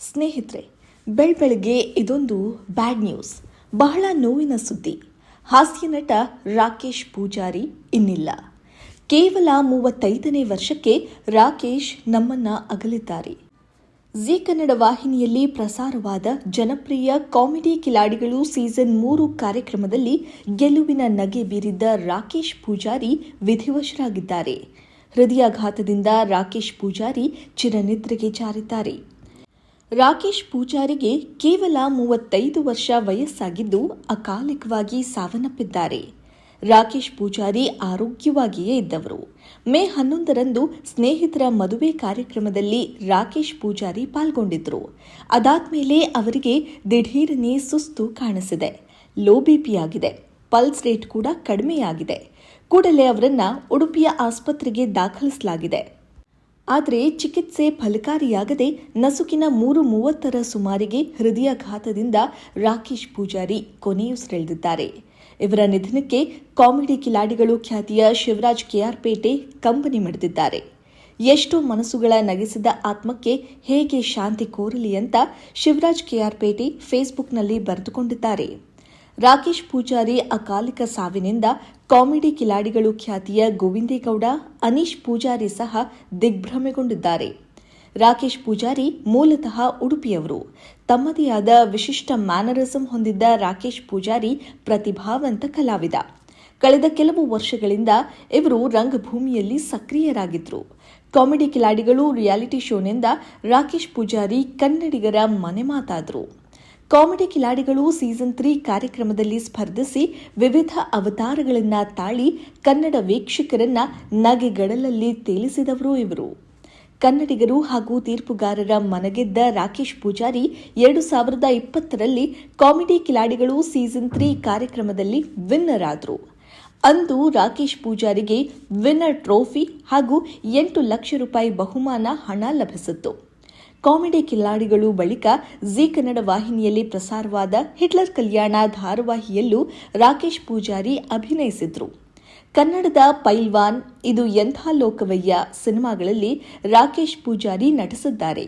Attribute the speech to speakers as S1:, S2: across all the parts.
S1: ಸ್ನೇಹಿತರೆ, ಬೆಳ್ಬೆಳಗ್ಗೆ ಇದೊಂದು bad news. ಬಹಳ ನೋವಿನ ಸುದ್ದಿ. ಹಾಸ್ಯ ನಟ ರಾಕೇಶ್ ಪೂಜಾರಿ ಇನ್ನಿಲ್ಲ. ಕೇವಲ ಮೂವತ್ತೈದನೇ ವರ್ಷಕ್ಕೆ ರಾಕೇಶ್ ನಮ್ಮನ್ನ ಅಗಲಿದ್ದಾರೆ. ಜಿ ಕನ್ನಡ ವಾಹಿನಿಯಲ್ಲಿ ಪ್ರಸಾರವಾದ ಜನಪ್ರಿಯ ಕಾಮಿಡಿ ಕಿಲಾಡಿಗಳು ಸೀಸನ್ ಮೂರು ಕಾರ್ಯಕ್ರಮದಲ್ಲಿ ಗೆಲುವಿನ ನಗೆ ಬೀರಿದ್ದ ರಾಕೇಶ್ ಪೂಜಾರಿ ವಿಧಿವಶರಾಗಿದ್ದಾರೆ. ಹೃದಯಾಘಾತದಿಂದ ರಾಕೇಶ್ ಪೂಜಾರಿ ಚಿರನಿದ್ರೆಗೆ ಜಾರಿದ್ದಾರೆ. ರಾಕೇಶ್ ಪೂಜಾರಿಗೆ ಕೇವಲ ಮೂವತ್ತೈದು ವರ್ಷ ವಯಸ್ಸಾಗಿದ್ದು ಅಕಾಲಿಕವಾಗಿ ಸಾವನ್ನಪ್ಪಿದ್ದಾರೆ. ರಾಕೇಶ್ ಪೂಜಾರಿ ಆರೋಗ್ಯವಾಗಿಯೇ ಇದ್ದವರು. ಮೇ ಹನ್ನೊಂದರಂದು ಸ್ನೇಹಿತರ ಮದುವೆ ಕಾರ್ಯಕ್ರಮದಲ್ಲಿ ರಾಕೇಶ್ ಪೂಜಾರಿ ಪಾಲ್ಗೊಂಡಿದ್ದರು. ಅದಾದ್ಮೇಲೆ ಅವರಿಗೆ ದಿಢೀರನೆ ಸುಸ್ತು ಕಾಣಿಸಿದೆ. ಲೋ ಬಿಪಿಯಾಗಿದೆ ಪಲ್ಸ್ ರೇಟ್ ಕೂಡ ಕಡಿಮೆಯಾಗಿದೆ. ಕೂಡಲೇ ಅವರನ್ನು ಉಡುಪಿಯ ಆಸ್ಪತ್ರೆಗೆ ದಾಖಲಿಸಲಾಗಿದೆ. ಆದರೆ ಚಿಕಿತ್ಸೆ ಫಲಕಾರಿಯಾಗದೆ ನಸುಕಿನ ಮೂರು ಮೂವತ್ತರ ಸುಮಾರಿಗೆ ಹೃದಯಾಘಾತದಿಂದ ರಾಕೇಶ್ ಪೂಜಾರಿ ಕೊನೆಯುಸಿರೆಳೆದಿದ್ದಾರೆ ಇವರ ನಿಧನಕ್ಕೆ ಕಾಮಿಡಿ ಕಿಲಾಡಿಗಳು ಖ್ಯಾತಿಯ ಶಿವರಾಜ್ ಕೆಆರ್ಪೇಟೆ ಕಂಬನಿ ಮಿಡಿದಿದ್ದಾರೆ. ಎಷ್ಟೋ ಮನಸ್ಸುಗಳ ನಗಿಸಿದ ಆತ್ಮಕ್ಕೆ ಹೇಗೆ ಶಾಂತಿ ಕೋರಲಿ ಅಂತ ಶಿವರಾಜ್ ಕೆಆರ್ಪೇಟೆ ಫೇಸ್ಬುಕ್ನಲ್ಲಿ ಬರೆದುಕೊಂಡಿದ್ದಾರೆ. ರಾಕೇಶ್ ಪೂಜಾರಿ ಅಕಾಲಿಕ ಸಾವಿನಿಂದ ಕಾಮಿಡಿ ಕಿಲಾಡಿಗಳು ಖ್ಯಾತಿಯ ಗೋವಿಂದೇಗೌಡ, ಅನೀಶ್ ಪೂಜಾರಿ ಸಹ ದಿಗ್ಭ್ರಮೆಗೊಂಡಿದ್ದಾರೆ. ರಾಕೇಶ್ ಪೂಜಾರಿ ಮೂಲತಃ ಉಡುಪಿಯವರು. ತಮ್ಮದೇ ಆದ ವಿಶಿಷ್ಟ ಮ್ಯಾನರಿಸಂ ಹೊಂದಿದ್ದ ರಾಕೇಶ್ ಪೂಜಾರಿ ಪ್ರತಿಭಾವಂತ ಕಲಾವಿದ. ಕಳೆದ ಕೆಲವು ವರ್ಷಗಳಿಂದ ಇವರು ರಂಗಭೂಮಿಯಲ್ಲಿ ಸಕ್ರಿಯರಾಗಿದ್ದರು ಕಾಮಿಡಿ ಕಿಲಾಡಿಗಳು ರಿಯಾಲಿಟಿ ಶೋನಿಂದ ರಾಕೇಶ್ ಪೂಜಾರಿ ಕನ್ನಡಿಗರ ಮನೆ ಮಾತಾದ್ರು. ಕಾಮಿಡಿ ಕಿಲಾಡಿಗಳು ಸೀಸನ್ ತ್ರೀ ಕಾರ್ಯಕ್ರಮದಲ್ಲಿ ಸ್ಪರ್ಧಿಸಿ ವಿವಿಧ ಅವತಾರಗಳನ್ನ ತಾಳಿ ಕನ್ನಡ ವೀಕ್ಷಕರನ್ನ ನಗೆಗಡಲಲ್ಲಿ ತೇಲಿಸಿದವರು ಇವರು. ಕನ್ನಡಿಗರು ಹಾಗೂ ತೀರ್ಪುಗಾರರ ಮನಗೆದ್ದ ರಾಕೇಶ್ ಪೂಜಾರಿ ಎರಡು ಸಾವಿರದ ಇಪ್ಪತ್ತರಲ್ಲಿ ಕಾಮಿಡಿ ಕಿಲಾಡಿಗಳು ಸೀಸನ್ ತ್ರೀ ಕಾರ್ಯಕ್ರಮದಲ್ಲಿ ವಿನ್ನರ್ ಆದರು. ಅಂದು ರಾಕೇಶ್ ಪೂಜಾರಿಗೆ ವಿನ್ನರ್ ಟ್ರೋಫಿ ಹಾಗೂ ಎಂಟು ಲಕ್ಷ ರೂಪಾಯಿ ಬಹುಮಾನ ಹಣ ಲಭಿಸಿತ್ತು. ಕಾಮಿಡಿ ಕಿಲಾಡಿಗಳು ಬಳಿಕ ಜೀ ಕನ್ನಡ ವಾಹಿನಿಯಲ್ಲಿ ಪ್ರಸಾರವಾದ ಹಿಟ್ಲರ್ ಕಲ್ಯಾಣ ಧಾರಾವಾಹಿಯಲ್ಲೂ ರಾಕೇಶ್ ಪೂಜಾರಿ ಅಭಿನಯಿಸಿದ್ರು. ಕನ್ನಡದ ಪೈಲ್ವಾನ್, ಇದು ಎಂಥ ಲೋಕವಯ್ಯ ಸಿನಿಮಾಗಳಲ್ಲಿ ರಾಕೇಶ್ ಪೂಜಾರಿ ನಟಿಸಿದ್ದಾರೆ.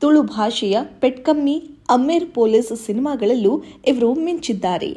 S1: ತುಳು ಭಾಷೆಯ ಪೆಟ್ಕಮ್ಮಿ, ಅಮ್ಮೇರ್ ಪೊಲೀಸ್ ಸಿನಿಮಾಗಳಲ್ಲೂ ಇವರು ಮಿಂಚಿದ್ದಾರೆ.